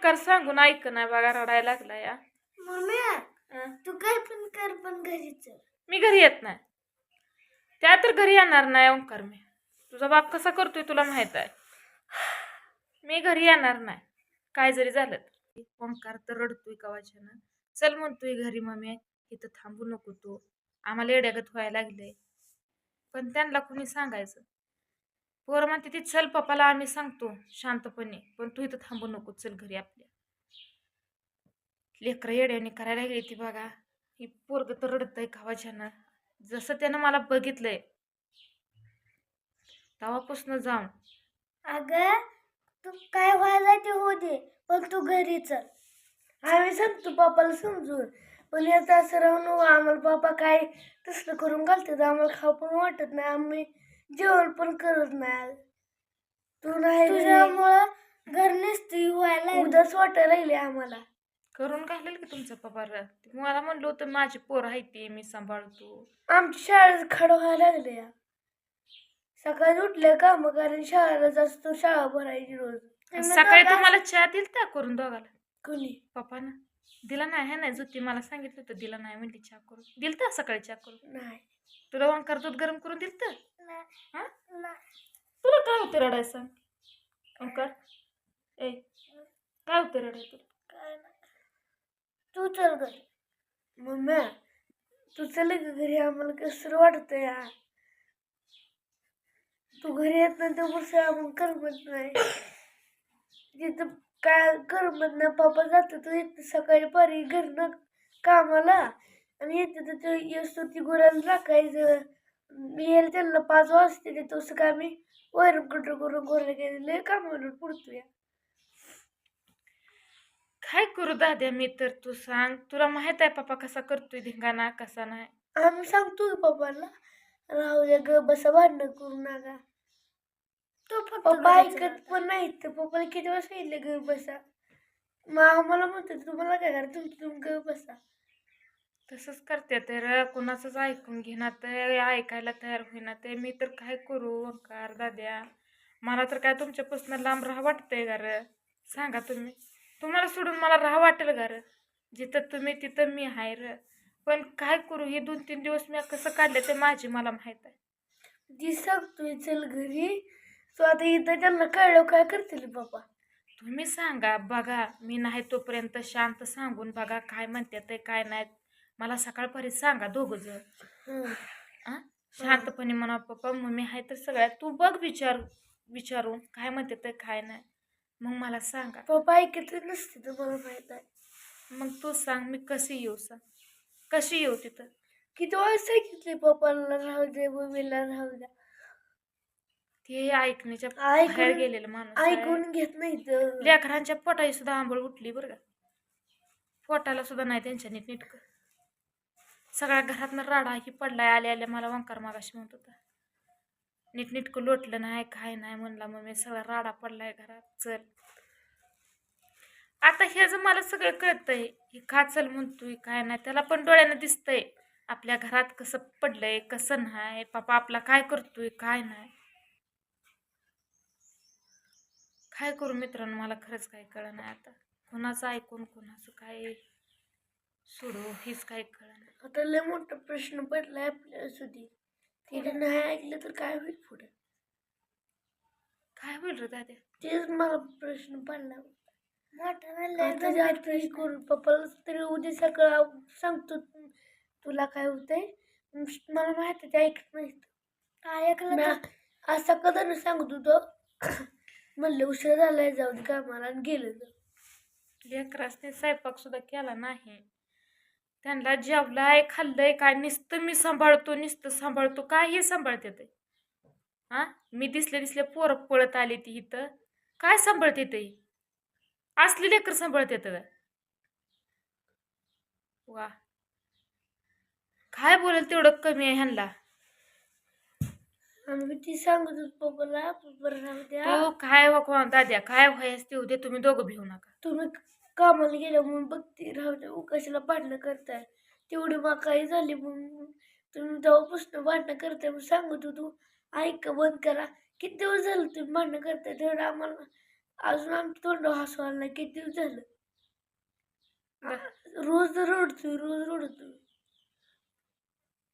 ओंकार सांगून ऐक नाही बघा रडायला लागला या. मम्मी. तू काय पण कर पण घरी चल. मी घरी येत नाही. त्या तर घरी येणार नाही ओंकार मी. तुझा बाप कसा करतोय तुला माहीत आहे? मी घरी येणार नाही. काय जरी झालं तरी. ओंकार तर रडतोय कवाच्यानं. चल म्हणतोय घरी मम्मी इथं थांबू नको तू. आम्हाला येड्यागत व्हायला लागले पण त्यांना कुणी सांगायचं? पोरं म्हणते ती चल पप्पाला आम्ही सांगतो शांतपणे पण तू इथं थांबू नको चल घरी आपल्या. लेकरं येड्याने करायला गेली ती बघा. ही पोरग तर रडतंय खावाच्यानं जसं त्यानं मला बघितलंय. तेव्हापासून जाऊन अग तू काय व्हायला ते हो दे पण तू घरी चल. आम्ही सांगतो पप्पाला समजून पण याचा असं राहून आम्हाला पप्पा काय तसलं करून घालतात आम्हाला खाऊ पण वाटत नाही. आम्ही जेवण पण करत नाही. तू नाही तुझ्यामुळं घर नसती व्हायला उदास वाटायला लागले आम्हाला. करून घालेल की तुमचं पप्पा र- मला म्हणलं होतं माझी पोर आहे ती मी सांभाळतो. आमच्या शाळेत खड व्हायला लागले या. सकाळी उठले काम कारण शाळेला जास्त शाळा भरायची रोज. सकाळी तुम्हाला चहा दिलता करून दोघाला? कोणी? पप्पानं? दिला नाही है नाही जुती मला सांगितलं होतं दिला नाही म्हणली चहा करून. दिलता सकाळी चहा करून? नाही. तुला ओंकार दूध गरम करून दिलतं? तुला काय होतं रडाय सांग ओंकार ए काय होतं रडाय तुला. तू चल घरी. मम्मी तू चल घरी. आम्हाला कसं वाटत या तू घरी येत नाही तर वर्ष आपण करमत नाही. तिथं काय करमत नाही पप्पा जातो तू येते सकाळी पारी घरनं कामाला. आणि येते तर तू येतो ती गुराला राखायचं. येईल त्यांना पाच वाजते ते तसं काय मी वैरण कटर करून गोऱ्या गेलेले कामावर पुरतो या काय करू दाद्या मी तर तू सांग तुला माहीत आहे पप्पा कसा करतोय धिंगाणा कसा नाही आम्ही सांगतो की पप्पाला राहू द्या ग बसा भांडण करू नका पप्पा ऐकत पण नाही तर पप्पाला किती वेळा सांगितले ग बसा मग आम्हाला म्हणतात तुम्हाला काय करा तुमचं तुम्ही ग बसा तसंच करते. तर कुणाचंच ऐकून घेणार तर ऐकायला तयार होईना ते. मी तर काय करू? ओंकार दाद्या. मला तर काय तुमच्यापासून लांब राहा वाटतंय गार. सांगा तुम्ही. तुम्हाला सोडून मला राहा वाटेल गार. जिथं तुम्ही तिथं मी आहे र. पण काय करू? हे दोन तीन दिवस मी कसं काढले ते माझी मला माहीत आहे. ती सांगतोय चल घरी. तो आता इथं त्यांना कळलं काय करतील पप्पा तुम्ही सांगा. बघा मी नाही तोपर्यंत शांत सांगून बघा काय म्हणतात ते काय नाही मला सकाळपर्यंत सांगा दोघं जण हं. आ? शांतपणे म्हणा पप्पा मम्मी आहे तर सगळ्यात तू बघ विचार विचारून काय म्हणते तर काय नाही. मग मला सांगा. पप्पा ऐकत नसते तुम्हाला माहीत आहे मग तू सांग मी कशी येऊ सांग? कशी येऊ तिथं? किती वेळा सांगितले पप्पाला राहू दे मम्मीला राहू द्या. ते ऐकण्याच्या ऐकून- बाहेर गेलेलं माणूस आहे. ऐकून घेत नाही तर. लेकरांच्या पोटाची सुद्धा आंबळ उठली बरं का. पोटाला सुद्धा नाही त्यांच्या नीट नीटकं सगळ्या घरातनं राडा ही पडलाय आले आले मला वंकार मागाशी म्हणत होता. नीट नीटकं लोटलं नाही काय नाही म्हणला मग मी सगळा राडा पडलाय घरात चल. आता हे जर मला सगळं कळतंय ही का चल म्हणतोय काय नाही त्याला पण डोळ्यानं दिसतंय. आपल्या घरात कसं पडलंय कसं नाही पापा आपला काय करतोय काय नाही. काय करू मित्रांनो मला खरंच काय कळलं नाही आता. कोणाचं ऐकून कोणाचं काय? सोडू हेच काय कळलं नाही आता लय मोठा प्रश्न पडलाय आपल्या सुधी. तिने नाही ऐकलं तर काय होईल पुढे? काय होईल रे दाद्या? तेच मला प्रश्न पडला. आता रात्री करून पप्पाला तरी उद्या सकाळ सांगतो तुला काय होतंय. मला माहिती ते ऐकत नाही ऐकलं असं कदा सांगत होतो. म्हणलं उशीर झालाय जाऊ दे कामाला आणि गेलं. लेकरासने स्वयंपाक सुद्धा केला नाही. त्यांना जेवलाय खाल्लंय काय नुसतं मी सांभाळतो नुसतं सांभाळतो काही सांभाळते ते? हा? मी दिसले दिसले पोरं पळत आली ती इथं. काय सांभाळते ते? असली लेकर सांभाळते तर. वा. काय बोलेल तेवढं कमी आहे ह्यांना मी ती सांगत होतो पप्पाला पप्पा राहू द्या. तो काय हो दाद्या काय व्हायस ते होते तुम्ही दोघं भिवू नका. तुम्ही कामाला गेल्या म्हणून बघते राहू द्या कशाला भांडणं करताय? तेवढी माकाई झाली म्हणून तुम्ही तेव्हापासून भांडणं करताय मग सांगत होतो. ऐक बंद करा. किती दिवस झालं तुम्ही भांडणं करताय? तेवढं आम्हाला अजून आमचं तोंड हसवायला नाही. किती दिवस झालं? रोज रडतोय रोज रडतोय.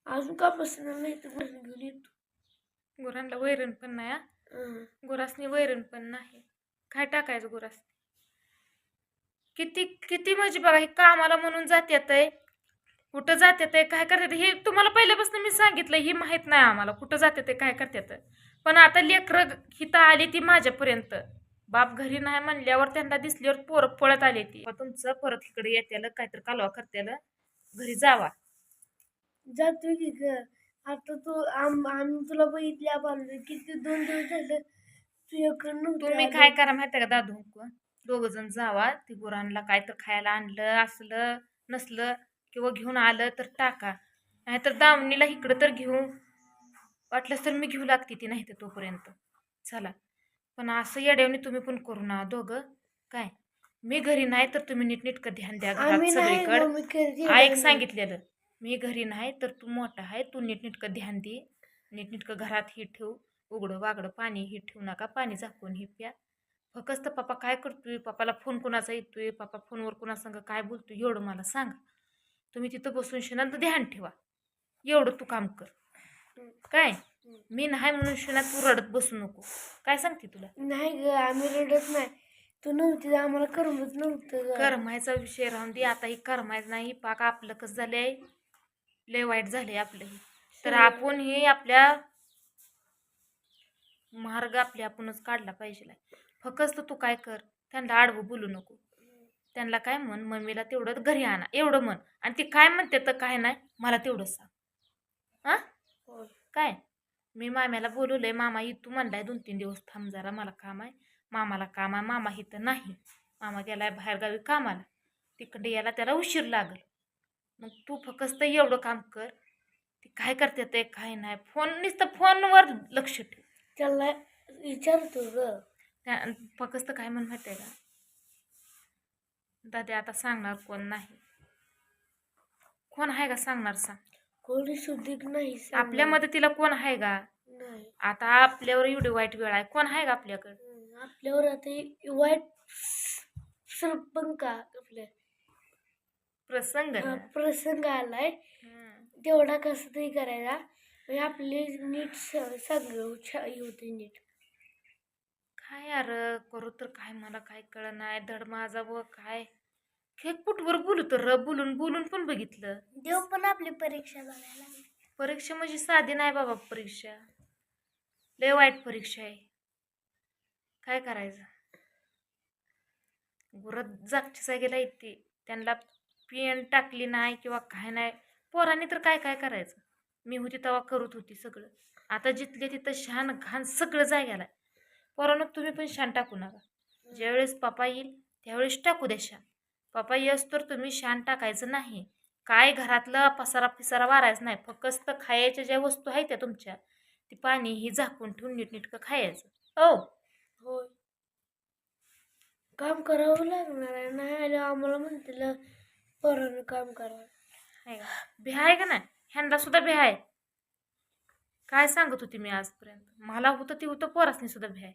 अजून का बसणार नाही तर घरून घेऊन येतो. गुरांना वैरण पण नाही हा. हं. गुरासनी वैरण पण नाही. काय टाकायचं गुरासनी? किती किती म्हणजे बघा हे कामाला म्हणून जात्यात आहे कुठं जात्यात आहे काय करतात हे तुम्हाला पहिल्यापासून मी सांगितलं हे माहीत नाही आम्हाला कुठं जात्यात आहे काय करतात पण आता लेकरं हिथं आली ती माझ्यापर्यंत. बाप घरी नाही म्हणल्यावर त्यांना दिसल्यावर पोरं पळत आली ती. तुमचं परत इकडे येत्याला काहीतरी कालवा करत्याला. घरी जावा. जातोय की ग. आता तू आम आम्ही तुला बघितल्या बांधलं किती दोन दिवस झालं. तुझ्याकडं नव्हतं तुम्ही. काय करा माहिती का दादू? दोघ जण जावा. ती गुरांना काय तर खायला आणलं असलं नसलं किंवा घेऊन आलं तर टाका. नाहीतर दावणीला इकडं तर घेऊ. वाटलंच तर मी घेऊ लागते ती नाही तर तोपर्यंत. चला. पण असं येड्यावनी तुम्ही पण करू ना दोघं. काय? मी घरी नाही तर तुम्ही नीटनीटकं ध्यान द्या घरात सगळीकडं. ऐक सांगितलेलं मी घरी नाही तर तू मोठा आहे तू नीटनीटकं ध्यान दे. नीटनीटकं घरात ही ठेव उघडं वागडं पाणी ही ठेवू नका पाणी झाकून ही प्या. फक्त पप्पा काय करतोय? पप्पाला फोन कुणाचा येतोय? पप्पा फोनवर कुणासंग काय बोलतोय? एवढं मला सांगा. तुम्ही तिथं बसून शेणात ध्यान ठेवा. एवढं तू काम कर. काय? मी नाही म्हणून शेणात तू रडत बसू नको. काय सांगते तुला? नाही ग आम्ही रडत नाही. तू नव्हती आम्हाला करमत नव्हतं. करमायचा विषय राहून दे. आता ही करमायचं नाही पाक आपलं कसं झालंय? लय वाईट झालंय आपलं हे. तर. आपण हे आपल्या मार्ग आपल्या आपणच काढला पाहिजे. फक्त तू काय कर? त्यांना आडवं बोलू नको. त्यांना काय म्हण? मम्मीला तेवढं घरी आणा. एवढं म्हण. आणि ती काय म्हणते तर काय नाही मला तेवढं सांग. हां? होय. काय? मी माम्याला बोलवलंय मामा तू म्हणलाय दोन तीन दिवस थांब जरा मला काम आहे. मामाला काम आहे मामा इथं नाही. मामा गेलाय बाहेरगावी कामाला. तिकडे यायला त्याला उशीर लागल. मग तू फक्त एवढं काम कर. ती काय करते ते काय नाही. फोन नुसतं फोनवर लक्ष ठेव. त्याला विचारतो ग. त्या फक्त काय म्हण माहिती आहे का? दादा आता सांगणार कोण नाही. कोण आहे का सांगणार सांग. कोणी सुधीक नाही. आपल्या मदतीला कोण आहे का? नाही. आता आपल्यावर एवढी वाईट वेळ आहे. कोण आहे का आपल्याकडे? आपल्यावर आता हे वाईट सरपंच का आपल्या प्रसंग. हा, प्रसंग आलाय. हम्म. तेवढा कसं तरी करायचा म्हणजे आपले नीट स- सगळं छा- हे होते नीट. काय यार करू तर काय मला काय कळ नाही धड माझा व काय? खेळ कुठवर बोलू तर र बोलून बोलून पण बघितलं. देव पण आपली परीक्षा बघायला. परीक्षा म्हणजे साधी नाही बाबा परीक्षा. लय वाईट परीक्षा आहे. काय करायचं? गुरत जागच्या जागेला येते. त्यांना पेन टाकली नाही किंवा काय नाही. पोरांनी तर काय काय करायचं? मी होती तेव्हा करत होती सगळं. आता जिथले तिथं शान घाण सगळं जाग्याला. पोरांनो तुम्ही पण शान टाकू नका. ज्यावेळेस पप्पा येईल त्यावेळेस टाकू द्या शान. पप्पा येस तर तुम्ही शान टाकायचं नाही. काय घरातलं पसारा पिसारा वारायचं नाही. फक्त खायच्या ज्या वस्तू आहेत त्या तुमच्या. ती पाणी ही झाकून ठेवून नीटनीटकं खायचं. हो होय. काम करावं लागणार आहे. नाही आलं आम्हाला म्हणतील पोरानं काम करा. आहे का? भ्या आहे का नाही? ह्यांना सुद्धा भ्या आहे काय सांगत होती मी आजपर्यंत? मला होतं ती होतं पोरासनी सुद्धा भ्या आहे